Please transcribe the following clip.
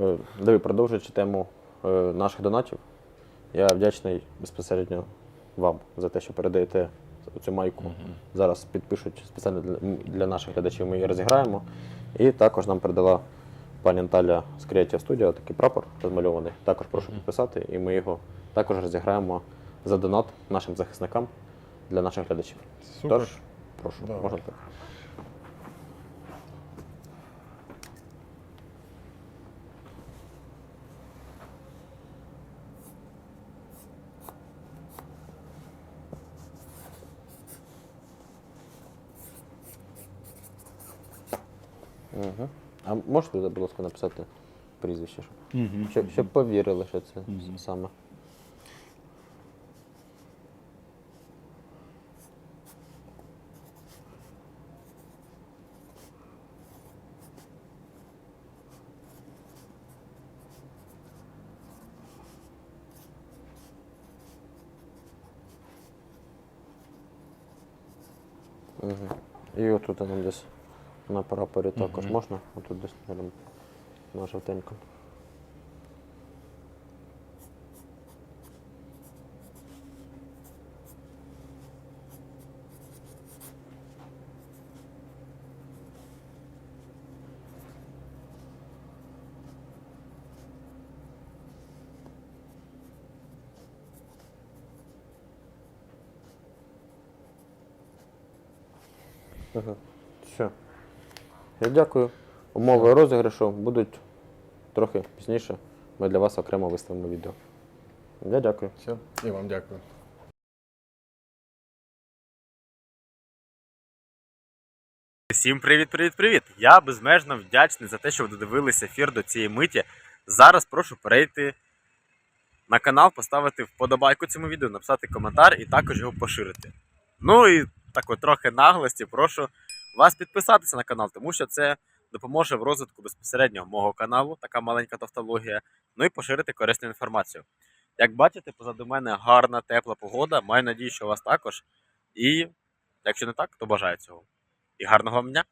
Е, Диви, продовжуючи тему е, наших донатів, я вдячний безпосередньо вам за те, що передаєте цю майку. Зараз підпишуть спеціально для наших глядачів, ми її розіграємо. І також нам передала пані Наталя з Creative Studio такий прапор розмальований. Також прошу підписати, і ми його також розіграємо за донат нашим захисникам для наших глядачів. Супер. Тож, прошу, Давай. можна так. Угу. А можете, будь ласка, написати прізвище, щоб, Угу. щоб, щоб повірили, що це саме. Угу. І отут нам десь на прапорі також можна? Отут десь рядом на жовтенько. Ага. Все. Я дякую. Умови розіграшу будуть трохи пізніше. Ми для вас окремо виставимо відео. Я дякую. Все. І вам дякую. Всім привіт, привіт, привіт! Я безмежно вдячний за те, що ви додивилися ефір до цієї миті. Зараз прошу перейти на канал, поставити вподобайку цьому відео, написати коментар і також його поширити. Ну і так от трохи наглості, прошу вас підписатися на канал, тому що це допоможе в розвитку безпосередньо мого каналу, така маленька тавтологія, ну і поширити корисну інформацію. Як бачите, позаду мене гарна, тепла погода. Маю надію, що у вас також. І якщо не так, то бажаю цього. І гарного вам дня!